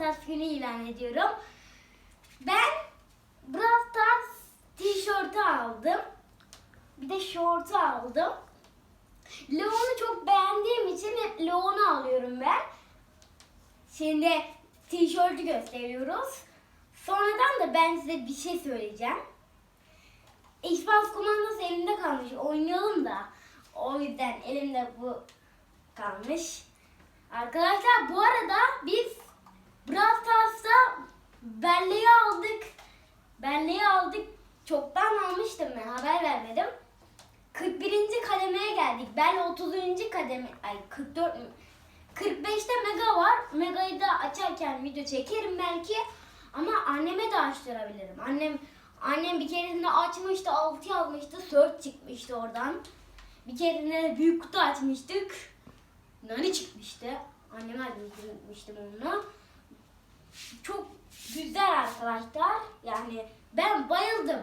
Stars günü ilan ediyorum. Ben Brawl Stars tişörtü aldım. Bir de şortu aldım. Leon'u çok beğendiğim için hep Leon'u alıyorum ben. Şimdi tişörtü gösteriyoruz. Sonradan da ben size bir şey söyleyeceğim. Xbox kumandası elimde kalmış. Oynayalım da. O yüzden elimde bu kalmış. Arkadaşlar bu arada biz belleği aldık. Belleği aldık. Çoktan almıştım ben haber vermedim. 41. kademeye geldik. Ben 30. kademe ay 44 mü? 45'te mega var. Mega'yı da açarken video çekerim belki. Ama anneme de açtırabilirim. Annem annem bir keresinde açmıştı, 6 yazmıştı, 4 çıkmıştı oradan. Bir keresinde de büyük kutu açmıştık. Nani çıkmıştı. Anneme açmıştım onu. Çok güzel arkadaşlar. Yani ben bayıldım.